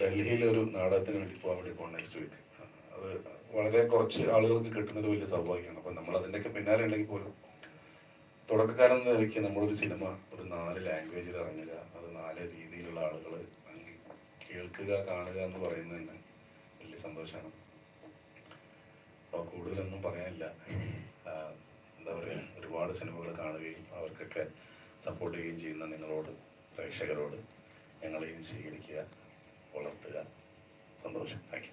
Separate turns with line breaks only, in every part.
ഡൽഹിയിൽ ഒരു നാടകത്തിന് വേണ്ടി പോകാൻ വേണ്ടി പോകണം നെക്സ്റ്റ് വീക്ക് അത് വളരെ കുറച്ച് ആളുകൾക്ക് കിട്ടുന്നത് വലിയ സൗഭാഗ്യമാണ് അപ്പം നമ്മൾ അതിന്റെയൊക്കെ പിന്നാലെ ഉണ്ടെങ്കിൽ പോലും തുടക്കക്കാരൻ നിലയ്ക്ക് നമ്മളൊരു സിനിമ ഒരു നാല് ലാംഗ്വേജിൽ ഇറങ്ങുക അത് നാല് രീതിയിലുള്ള ആളുകൾ കേൾക്കുക കാണുക എന്ന് പറയുന്നത് തന്നെ വലിയ സന്തോഷമാണ്. അപ്പോൾ കൂടുതലൊന്നും പറയാനില്ല. എന്താ പറയുക ഒരുപാട് സിനിമകൾ കാണുകയും അവർക്കൊക്കെ സപ്പോർട്ട് ചെയ്യുകയും ചെയ്യുന്ന നിങ്ങളോട് പ്രേക്ഷകരോട് ഞങ്ങളെയും സ്വീകരിക്കുക. വളർത്തുക. സന്തോഷം. താങ്ക് യു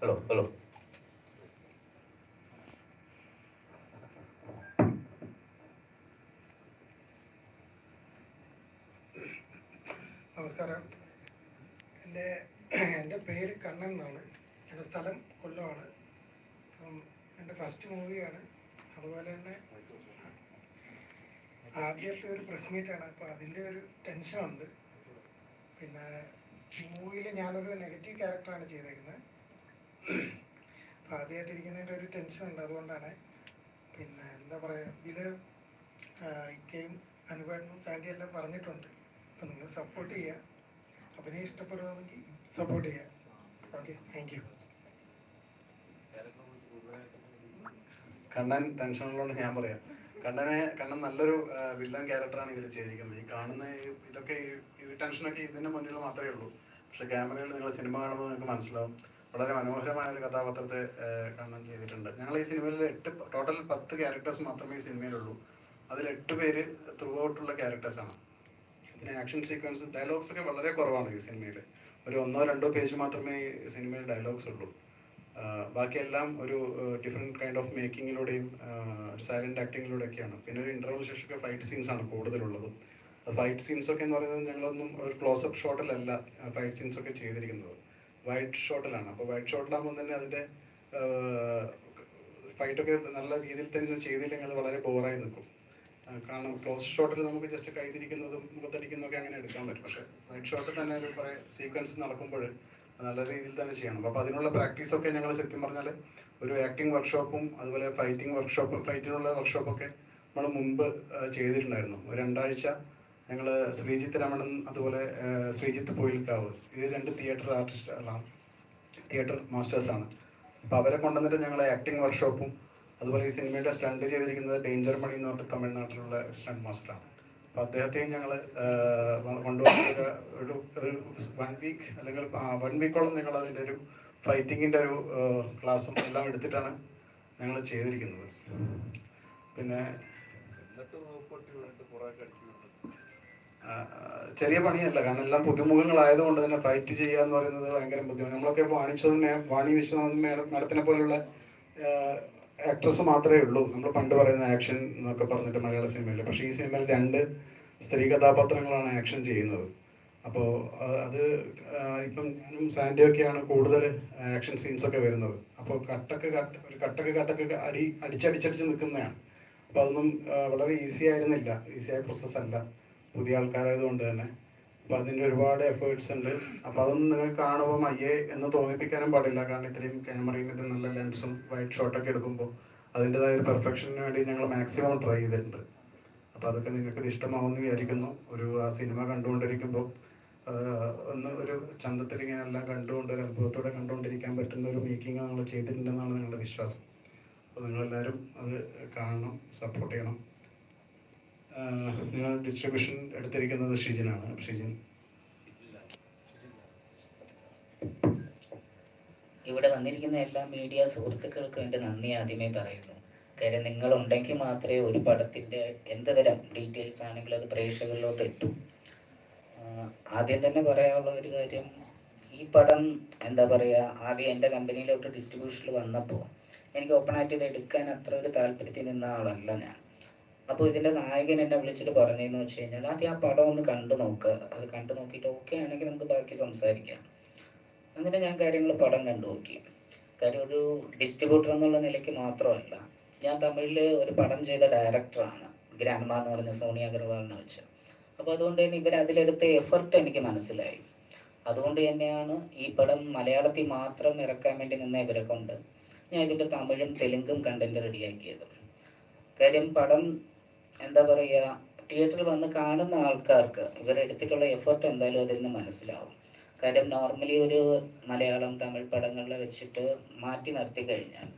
ഹലോ ഹലോ
നമസ്കാരം. എന്റെ എന്റെ പേര് കണ്ണൻ എന്നാണ്. എന്റെ സ്ഥലം കൊല്ലമാണ്. അപ്പം എന്റെ ഫസ്റ്റ് മൂവിയാണ് അതുപോലെ തന്നെ ആദ്യത്തെ ഒരു പ്രസ് മീറ്റാണ് അപ്പോൾ അതിന്റെ ഒരു ടെൻഷനുണ്ട് പിന്നെ മൂവിയിൽ ഞാനൊരു നെഗറ്റീവ് ക്യാരക്ടറാണ് ചെയ്തേക്കുന്നത് അപ്പോൾ ആദ്യമായിട്ട് ഇരിക്കുന്നതിന്റെ ഒരു ടെൻഷനുണ്ട് അതുകൊണ്ടാണ് പിന്നെ എന്താ പറയുക ഇതിൽ ഇക്കയും അനുഭവം ചാൻഡിയും എല്ലാം പറഞ്ഞിട്ടുണ്ട്. അപ്പം നിങ്ങൾ സപ്പോർട്ട് ചെയ്യുക അഭിനയം ഇഷ്ടപ്പെടുകയാണെങ്കിൽ സപ്പോർട്ട് ചെയ്യുക okay thank you
Kannan tension ഉള്ളതുകൊണ്ട് ഞാൻ പറയാം. കണ്ണനെ കണ്ണൻ നല്ലൊരു വില്ലൻ ക്യാരക്ടറാണ് ഇതിൽ ചെയ്തിരിക്കുന്നത്. ഈ കാണുന്ന ഇതൊക്കെ ഈ- ടെൻഷനൊക്കെ ഇതിന്റെ മുന്നിൽ മാത്രമേ ഉള്ളൂ. പക്ഷെ ക്യാമറയിൽ നിങ്ങൾ സിനിമ കാണുമ്പോൾ നിങ്ങൾക്ക് മനസ്സിലാവും. വളരെ മനോഹരമായ ഒരു കഥാപാത്രത്തെ ആ, കണ്ണൻ ചെയ്തിട്ടുണ്ട്. ഞങ്ങൾ ഈ സിനിമയിൽ എട്ട് ടോട്ടൽ പത്ത് ക്യാരക്ടേഴ്സ് മാത്രമേ ഈ സിനിമയിലുള്ളൂ. അതിൽ എട്ട് പേര് ത്രൂ ഔട്ടുള്ള ക്യാരക്ടേഴ്സാണ് പിന്നെ ആക്ഷൻ സീക്വൻസ് ഡയലോഗ്സ് ഒക്കെ വളരെ കുറവാണ് ഈ സിനിമയിൽ ഒരു ഒന്നോ രണ്ടോ പേജ് മാത്രമേ ഈ സിനിമയിൽ ഡയലോഗ്സ് ഉള്ളൂ. ബാക്കിയെല്ലാം ഒരു ഡിഫറെന്റ് കൈൻഡ് ഓഫ് മേക്കിങ്ങിലൂടെയും സൈലന്റ് ആക്ടിങ്ങിലൂടെയൊക്കെയാണ് പിന്നെ ഒരു ഇന്റർവ്യൂ ശേഷമൊക്കെ ഫൈറ്റ് സീൻസ് ആണ് കൂടുതലുള്ളത്. ഫൈറ്റ് സീൻസ് ഒക്കെ എന്ന് പറയുന്നത് ഞങ്ങളൊന്നും ഒരു ക്ലോസപ്പ് ഷോട്ടിലല്ല ഫൈറ്റ് സീൻസ് ഒക്കെ ചെയ്തിരിക്കുന്നത്. വൈറ്റ് ഷോട്ടിലാണ്. അപ്പോൾ വൈറ്റ് ഷോട്ടിലാകുമ്പോൾ തന്നെ അതിന്റെ ഫൈറ്റൊക്കെ നല്ല രീതിയിൽ തന്നെ ചെയ്തില്ലെങ്കിൽ അത് വളരെ ബോറായി നിൽക്കും. കാരണം ക്ലോസ് ഷോട്ടിൽ നമുക്ക് ജസ്റ്റ് കൈതിരിക്കുന്നതും മുഖത്തടിക്കുന്നതൊക്കെ അങ്ങനെ എടുക്കാൻ പറ്റും. പക്ഷേ വൈഡ് ഷോട്ടിൽ തന്നെ ഒരു കുറേ സീക്വൻസ് നടക്കുമ്പോൾ നല്ല രീതിയിൽ തന്നെ ചെയ്യണം. അപ്പോൾ അതിനുള്ള പ്രാക്ടീസ് ഒക്കെ ഞങ്ങൾ സത്യം പറഞ്ഞാൽ ഒരു ആക്ടിങ് വർക്ക്ഷോപ്പും അതുപോലെ ഫൈറ്റിംഗ് വർക്ക്ഷോപ്പ് ഫൈറ്റിനുള്ള വർക്ക്ഷോപ്പൊക്കെ നമ്മൾ മുമ്പ് ചെയ്തിട്ടുണ്ടായിരുന്നു. രണ്ടാഴ്ച ഞങ്ങൾ ശ്രീജിത്ത് രമണൻ അതുപോലെ ശ്രീജിത്ത് പൊയിൽക്കാവ്. ഇത് രണ്ട് തിയേറ്റർ ആർട്ടിസ്റ്റുകളാണ് തിയേറ്റർ മാസ്റ്റേഴ്സാണ് അപ്പോൾ അവരെ കൊണ്ടുവന്നിട്ട് ഞങ്ങൾ ആക്ടിങ് വർക്ക്ഷോപ്പും അതുപോലെ ഈ സിനിമയുടെ സ്റ്റണ്ട് ചെയ്തിരിക്കുന്നത് ഡേഞ്ചർ മണി എന്ന് പറഞ്ഞിട്ട് തമിഴ്നാട്ടിലുള്ള സ്റ്റണ്ട് മാസ്റ്ററാണ് അപ്പോൾ അദ്ദേഹത്തെയും ഞങ്ങൾ കൊണ്ടുവന്ന ഒരു ഒരു വൺ വീക്ക് അല്ലെങ്കിൽ വൺ വീക്കോളം ഞങ്ങൾ അതിന്റെ ഒരു ഫൈറ്റിങ്ങിന്റെ ഒരു ക്ലാസ്സും എല്ലാം എടുത്തിട്ടാണ് ഞങ്ങൾ ചെയ്തിരിക്കുന്നത്. പിന്നെ ആ, ചെറിയ പണിയല്ല. കാരണം എല്ലാം പുതുമുഖങ്ങളായതുകൊണ്ട് തന്നെ ഫൈറ്റ് ചെയ്യുക എന്ന് പറയുന്നത് ഭയങ്കര ബുദ്ധിമുട്ട്. നമ്മളൊക്കെ വാണിച്ചതിനെ വാണി വിശ്വനാഥൻ മേഡം മേഡത്തിനെ പോലെയുള്ള ആക്ട്രസ് മാത്രമേ ഉള്ളൂ. നമ്മൾ പണ്ട് പറയുന്ന ആക്ഷൻ എന്നൊക്കെ പറഞ്ഞിട്ട് മലയാള സിനിമയിൽ പക്ഷേ ഈ സിനിമയിൽ രണ്ട് സ്ത്രീ കഥാപാത്രങ്ങളാണ് ആക്ഷൻ ചെയ്യുന്നത്. അപ്പോൾ അത് ഇപ്പം ഞാനും സാൻഡിയൊക്കെയാണ് കൂടുതൽ ആക്ഷൻ സീൻസ് ഒക്കെ വരുന്നത്. അപ്പോൾ കട്ടക്ക് കട്ട് ഒരു കട്ടക്ക് കട്ടക്ക് അടി അടിച്ചടിച്ചടിച്ച് നിൽക്കുന്നതാണ്. അപ്പോൾ അതൊന്നും വളരെ ഈസി ആയിരുന്നില്ല. ഈസിയായ ആയ പ്രോസസ്സ് അല്ല. പുതിയ ആൾക്കാരായതുകൊണ്ട് തന്നെ. അപ്പൊ അതിന്റെ ഒരുപാട് എഫേർട്സ് ഉണ്ട്. അപ്പോൾ അതൊന്നും നിങ്ങൾ കാണുമ്പോൾ അയ്യേ എന്ന് തോന്നിപ്പിക്കാനും പാടില്ല. കാരണം ഇത്രയും ക്യാമറയും ഇത് നല്ല ലെൻസും വൈറ്റ് ഷോട്ടൊക്കെ എടുക്കുമ്പോൾ അതിന്റെതായ ഒരു പെർഫെക്ഷന് വേണ്ടി ഞങ്ങൾ മാക്സിമം ട്രൈ ചെയ്തിട്ടുണ്ട്. അപ്പോൾ അതൊക്കെ നിങ്ങൾക്ക് ഇഷ്ടമാവുമെന്ന് വിചാരിക്കുന്നു. ഒരു ആ സിനിമ കണ്ടുകൊണ്ടിരിക്കുമ്പോൾ ഒന്ന് ഒരു ചന്തത്തിൽ ഇങ്ങനെ എല്ലാം കണ്ടുകൊണ്ട് ഒരു അനുഭവത്തോടെ കണ്ടുകൊണ്ടിരിക്കാൻ പറ്റുന്ന ഒരു മേക്കിംഗ് നമ്മൾ ചെയ്തിട്ടുണ്ടെന്നാണ് ഞങ്ങളുടെ വിശ്വാസം. അപ്പോൾ നിങ്ങളെല്ലാവരും അത് കാണണം സപ്പോർട്ട് ചെയ്യണം. നിങ്ങൾ ഡിസ്ട്രിബ്യൂഷൻ എടുത്തിരിക്കുന്നത് ഷിജിനാണ്. ഷിജിൻ.
ഇവിടെ വന്നിരിക്കുന്ന എല്ലാ മീഡിയ സുഹൃത്തുക്കൾക്കും എന്റെ നന്ദി ആദ്യമേ പറയുന്നു. കാര്യം നിങ്ങളുണ്ടെങ്കിൽ മാത്രമേ ഒരു പടത്തിന്റെ എന്ത് തരം ഡീറ്റെയിൽസ് ആണെങ്കിലും അത് പ്രേക്ഷകരിലോട്ട് എത്തും. ആദ്യം തന്നെ പറയാനുള്ള ഒരു കാര്യം ഈ പടം എന്താ പറയുക ആദ്യം എന്റെ കമ്പനിയിലോട്ട് ഡിസ്ട്രിബ്യൂഷനിൽ വന്നപ്പോൾ എനിക്ക് ഓപ്പണായിട്ട് ഇത് എടുക്കാൻ അത്ര ഒരു താല്പര്യത്തിൽ നിന്ന ആളല്ല ഞാൻ. അപ്പോൾ ഇതിന്റെ നായകൻ എന്നെ വിളിച്ചിട്ട് പറഞ്ഞതെന്ന് വെച്ച് കഴിഞ്ഞാൽ ആദ്യം ആ പടം ഒന്ന് കണ്ടു നോക്ക്. അത് കണ്ടു നോക്കിയിട്ട് ഓക്കെ ആണെങ്കിൽ നമുക്ക് ബാക്കി സംസാരിക്കാം. അങ്ങനെ ഞാൻ കാര്യങ്ങൾ പടം കണ്ടു നോക്കി. കാര്യം ഒരു ഡിസ്ട്രിബ്യൂട്ടർ എന്നുള്ള നിലയ്ക്ക് മാത്രമല്ല ഞാൻ തമിഴിൽ ഒരു പടം ചെയ്ത ഡയറക്ടറാണ് ഗ്രാൻഡ്മാ എന്ന് പറഞ്ഞ സോണിയ അഗർവാളിനെ വെച്ച്. അപ്പോൾ അതുകൊണ്ട് തന്നെ ഇവർ അതിലെടുത്ത എഫർട്ട് എനിക്ക് മനസ്സിലായി. അതുകൊണ്ട് തന്നെയാണ് ഈ പടം മലയാളത്തിൽ മാത്രം ഇറക്കാൻ വേണ്ടി നിന്ന ഇവരെ കൊണ്ട് ഞാൻ ഇതിന്റെ തമിഴും തെലുങ്കും കണ്ടന്റ് റെഡിയാക്കിയത് കാര്യം പടം എന്താ പറയുക തിയേറ്ററിൽ വന്ന് കാണുന്ന ആൾക്കാർക്ക് ഇവരെടുത്തിട്ടുള്ള എഫർട്ട് എന്തായാലും അതിൽ നിന്ന് മനസ്സിലാവും. കാര്യം നോർമലി ഒരു മലയാളം തമിഴ് പടങ്ങളിൽ വെച്ചിട്ട് മാറ്റി നിർത്തി കഴിഞ്ഞാൽ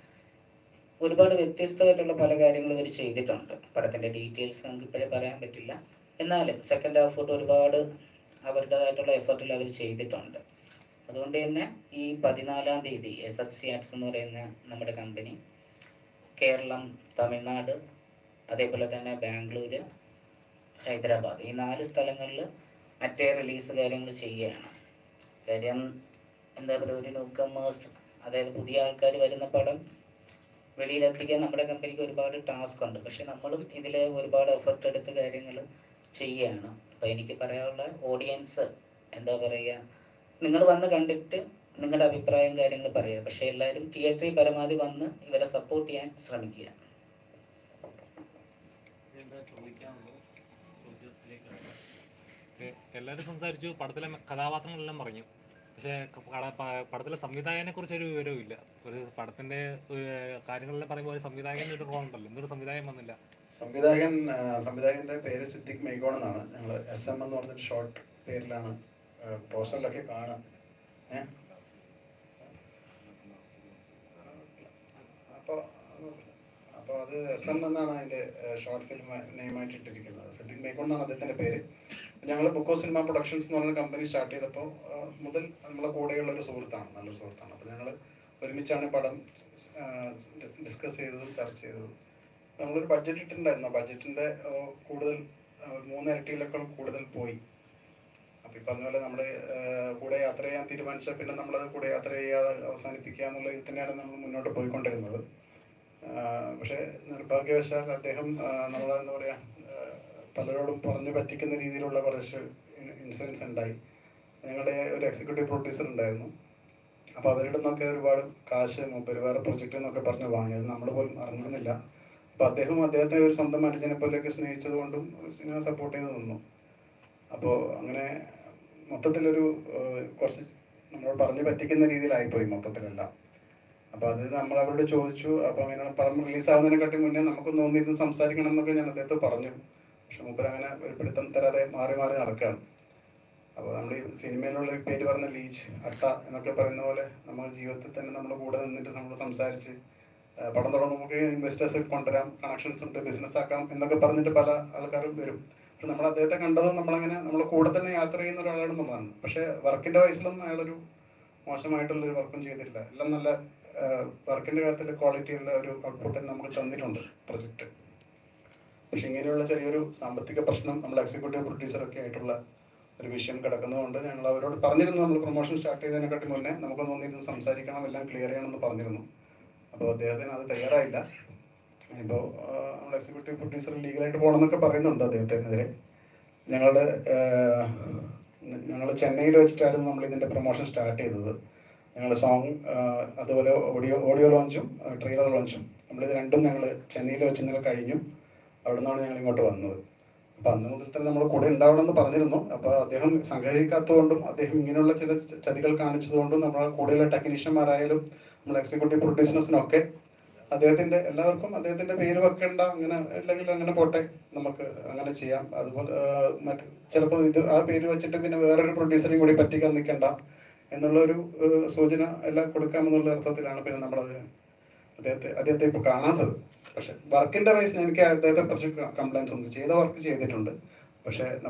ഒരുപാട് വ്യത്യസ്തമായിട്ടുള്ള പല കാര്യങ്ങളും ഇവർ ചെയ്തിട്ടുണ്ട്. പടത്തിന്റെ ഡീറ്റെയിൽസ് നമുക്ക് ഇപ്പോഴേ പറയാൻ പറ്റില്ല. എന്നാലും സെക്കൻഡ് ഹാഫ് തൊട്ട് ഒരുപാട് അവരുടേതായിട്ടുള്ള എഫർട്ടിൽ അവർ ചെയ്തിട്ടുണ്ട്. അതുകൊണ്ട് തന്നെ ഈ പതിനാലാം തീയതി എസ് എഫ് സി ആർട്സ് എന്ന് പറയുന്ന നമ്മുടെ കമ്പനി കേരളം തമിഴ്നാട് അതേപോലെ തന്നെ ബാംഗ്ലൂര് ഹൈദരാബാദ് ഈ നാല് സ്ഥലങ്ങളിൽ മറ്റേ റിലീസ് കാര്യങ്ങൾ ചെയ്യുകയാണ്. കാര്യം എന്താ പറയുക ഒരു ന്യൂ കമേഴ്സ് അതായത് പുതിയ ആൾക്കാർ വരുന്ന പടം വെളിയിലെത്തിക്കാൻ നമ്മുടെ കമ്പനിക്ക് ഒരുപാട് ടാസ്ക് ഉണ്ട്. പക്ഷെ നമ്മളും ഇതിൽ ഒരുപാട് എഫർട്ട് എടുത്ത് കാര്യങ്ങൾ ചെയ്യുകയാണ്. അപ്പോൾ എനിക്ക് പറയാനുള്ള ഓഡിയൻസ് എന്താ പറയുക നിങ്ങൾ വന്ന് കണ്ടിട്ട് നിങ്ങളുടെ അഭിപ്രായം കാര്യങ്ങൾ പറയുക പക്ഷേ എല്ലാവരും തിയേറ്ററിൽ പരമാവധി വന്ന് ഇവരെ സപ്പോർട്ട് ചെയ്യാൻ ശ്രമിക്കുക.
എല്ലാവരും സംസാരിച്ചു. പടത്തിലെ കഥാപാത്രങ്ങളെല്ലാം പറഞ്ഞു. പക്ഷേ പടത്തിലെ സംവിധായകനെ കുറിച്ച് ഒരു വിവരവും ഇല്ല ഒരു പടത്തിന്റെ ഒരു കാര്യങ്ങളെല്ലാം പറയുമ്പോൾ ഒരു സംവിധായകൻ ഒരു റോൾ ഉണ്ടല്ലോ. എന്തൊരു സംവിധായകൻ വന്നില്ല.
സംവിധായകൻ സംവിധായകന്റെ പേര് സിദ്ദിഖ് മെയ്ഗോൺ എന്നാണ്. ഞങ്ങൾ എസ് എം എന്ന് പറഞ്ഞൊരു ഷോർട്ട് പേരിലാണ് പോസ്റ്ററിലൊക്കെ കാണാം ഏഹ് അപ്പോൾ അപ്പോൾ അത് എസ് എം എന്നാണ് അതിന്റെ ഷോർട്ട് ഫിലിം നെയിമായിട്ട് ഇട്ടിരിക്കുന്നത്. സിദ്ദിഖ് മേക്കോൺ എന്നാണ് അദ്ദേഹത്തിന്റെ പേര്. ഞങ്ങൾ ബുക്കോ സിനിമ പ്രൊഡക്ഷൻസ് എന്ന് പറഞ്ഞ കമ്പനി സ്റ്റാർട്ട് ചെയ്തപ്പോൾ മുതൽ നമ്മളെ കൂടെയുള്ള ഒരു സുഹൃത്താണ് നല്ലൊരു സുഹൃത്താണ്. അപ്പോൾ ഞങ്ങൾ ഒരുമിച്ചാണ് പടം ഡിസ്കസ് ചെയ്തതും ചർച്ച ചെയ്തതും. നമ്മളൊരു ബഡ്ജറ്റ് ഇട്ടിട്ടുണ്ടായിരുന്നു. ബഡ്ജറ്റിന്റെ കൂടുതൽ മൂന്നിരട്ടിയിലൊക്കെ കൂടുതൽ പോയി. അപ്പം ഈ പറഞ്ഞ പോലെ നമ്മൾ കൂടെ യാത്ര ചെയ്യാൻ തീരുമാനിച്ചാൽ പിന്നെ നമ്മളത് കൂടെ യാത്ര ചെയ്യാതെ അവസാനിപ്പിക്കുക എന്നുള്ള ഇതിൽ തന്നെയാണ് നമ്മൾ മുന്നോട്ട് പോയിക്കൊണ്ടിരുന്നത്. പക്ഷേ നിർഭാഗ്യവശാൽ അദ്ദേഹം നമ്മൾ എന്താ പറയുക പലരോടും പറഞ്ഞു പറ്റിക്കുന്ന രീതിയിലുള്ള കുറച്ച് ഇൻസിഡൻസ് ഉണ്ടായി. ഞങ്ങളുടെ ഒരു എക്സിക്യൂട്ടീവ് പ്രൊഡ്യൂസർ ഉണ്ടായിരുന്നു. അപ്പോൾ അവരുടെ നിന്നൊക്കെ ഒരുപാട് കാശ് മൂപ്പര് വേറെ പ്രൊജക്റ്റ് എന്നൊക്കെ പറഞ്ഞ് വാങ്ങിയത് നമ്മൾ പോലും അറിഞ്ഞിരുന്നില്ല. അപ്പോൾ അദ്ദേഹം അദ്ദേഹത്തെ ഒരു സ്വന്തം മനുഷ്യനെ പോലെയൊക്കെ സ്നേഹിച്ചത് കൊണ്ടും ഇങ്ങനെ സപ്പോർട്ട് ചെയ്ത് നിന്നു. അപ്പോൾ അങ്ങനെ മൊത്തത്തിലൊരു കുറച്ച് നമ്മൾ പറഞ്ഞു പറ്റിക്കുന്ന രീതിയിലായിപ്പോയി മൊത്തത്തിലെല്ലാം. അപ്പോൾ അത് നമ്മൾ അവരോട് ചോദിച്ചു. അപ്പൊ അങ്ങനെ പടം റിലീസ് ആവുന്നതിനെക്കാട്ടി മുന്നേ നമുക്കൊന്ന് തോന്നിയിരുന്ന് സംസാരിക്കണം എന്നൊക്കെ ഞാൻ അദ്ദേഹത്തെ പറഞ്ഞു. പക്ഷെ മൂപ്പർ അങ്ങനെ ഒരു തരാതെ മാറി മാറി നടക്കുകയാണ്. അപ്പോൾ നമ്മൾ ഈ സിനിമയിലുള്ള പേര് പറഞ്ഞ ലീച്ച് അട്ട എന്നൊക്കെ പറയുന്ന പോലെ നമ്മൾ ജീവിതത്തിൽ തന്നെ നമ്മൾ കൂടെ നിന്നിട്ട് നമ്മൾ സംസാരിച്ച് പടം തുടങ്ങുമ്പോൾ ഇൻവെസ്റ്റേഴ്സ് കൊണ്ടുവരാം കണക്ഷൻസ് ഉണ്ട് ബിസിനസ് ആക്കാം എന്നൊക്കെ പറഞ്ഞിട്ട് പല ആൾക്കാരും വരും. പക്ഷെ നമ്മൾ അദ്ദേഹത്തെ കണ്ടതും നമ്മളങ്ങനെ നമ്മൾ കൂടെ തന്നെ യാത്ര ചെയ്യുന്ന ഒരാളാണെന്നുള്ളതാണ്. പക്ഷേ വർക്കിന്റെ വയസ്സിലൊന്നും അയാളൊരു മോശമായിട്ടുള്ള ഒരു വർക്കും ചെയ്തിട്ടില്ല. എല്ലാം നല്ല വർക്കിന്റെ കാര്യത്തിൽ ക്വാളിറ്റിയുള്ള ഒരു ഔട്ട്പുട്ട് നമുക്ക് തന്നിട്ടുണ്ട് പ്രൊജക്റ്റ് പക്ഷെ ഇങ്ങനെയുള്ള ചെറിയൊരു സാമ്പത്തിക പ്രശ്നം നമ്മൾ എക്സിക്യൂട്ടീവ് പ്രൊഡ്യൂസറൊക്കെ ആയിട്ടുള്ള ഒരു വിഷയം കിടക്കുന്നതുകൊണ്ട് ഞങ്ങൾ അവരോട് പറഞ്ഞിരുന്നു. നമ്മൾ പ്രൊമോഷൻ സ്റ്റാർട്ട് ചെയ്തതിനെക്കാട്ടി മുന്നേ നമുക്ക് തോന്നിയിരുന്നു സംസാരിക്കണം എല്ലാം ക്ലിയർ ചെയ്യണമെന്ന് പറഞ്ഞിരുന്നു. അപ്പോൾ അദ്ദേഹത്തിന് അത് തയ്യാറായില്ല. ഇപ്പോൾ നമ്മൾ എക്സിക്യൂട്ടീവ് പ്രൊഡ്യൂസർ ലീഗലായിട്ട് പോകണമെന്നൊക്കെ പറയുന്നുണ്ട് അദ്ദേഹത്തിനെതിരെ. ഞങ്ങളുടെ ഞങ്ങൾ ചെന്നൈയിൽ വെച്ചിട്ടായിരുന്നു നമ്മൾ ഇതിന്റെ പ്രൊമോഷൻ സ്റ്റാർട്ട് ചെയ്തത്. ഞങ്ങൾ സോങ് അതുപോലെ ഓഡിയോ ഓഡിയോ ലോഞ്ചും ട്രെയിലർ ലോഞ്ചും നമ്മളിത് രണ്ടും ഞങ്ങൾ ചെന്നൈയിൽ വെച്ച് ഇന്നലെ കഴിഞ്ഞു. അവിടെ നിന്നാണ് ഞങ്ങൾ ഇങ്ങോട്ട് വന്നത്. അപ്പം അന്ന് മുതൽ തന്നെ നമ്മൾ കൂടെ ഉണ്ടാവണമെന്ന് പറഞ്ഞിരുന്നു. അപ്പോൾ അദ്ദേഹം സഹകരിക്കാത്തതുകൊണ്ടും അദ്ദേഹം ഇങ്ങനെയുള്ള ചില ചതികൾ കാണിച്ചതുകൊണ്ടും നമ്മളെ കൂടെയുള്ള ടെക്നീഷ്യന്മാരായാലും നമ്മൾ എക്സിക്യൂട്ടീവ് പ്രൊഡ്യൂസേഴ്സിനൊക്കെ അദ്ദേഹത്തിന്റെ എല്ലാവർക്കും അദ്ദേഹത്തിന്റെ പേര് വെക്കണ്ട അങ്ങനെ അല്ലെങ്കിൽ അങ്ങനെ പോട്ടെ നമുക്ക് അങ്ങനെ ചെയ്യാം. അതുപോലെ മറ്റ് ചിലപ്പോൾ ഇത് ആ പേര് വെച്ചിട്ട് പിന്നെ വേറൊരു പ്രൊഡ്യൂസറെയും കൂടി പറ്റിക്കാൻ നിൽക്കണ്ട എന്നുള്ള ഒരു സൂചന എല്ലാം കൊടുക്കാമെന്നുള്ള അർത്ഥത്തിലാണ് പിന്നെ നമ്മളത് അദ്ദേഹത്തെ അദ്ദേഹത്തെ ഇപ്പോൾ കാണാത്തത്. പക്ഷെ വർക്കിന്റെ വയസ്സിന് എനിക്ക് അദ്ദേഹത്തെ കുറച്ച് കംപ്ലൈൻസ് ഉണ്ട്. ചെയ്ത വർക്ക് ചെയ്തിട്ടുണ്ട്. പക്ഷെ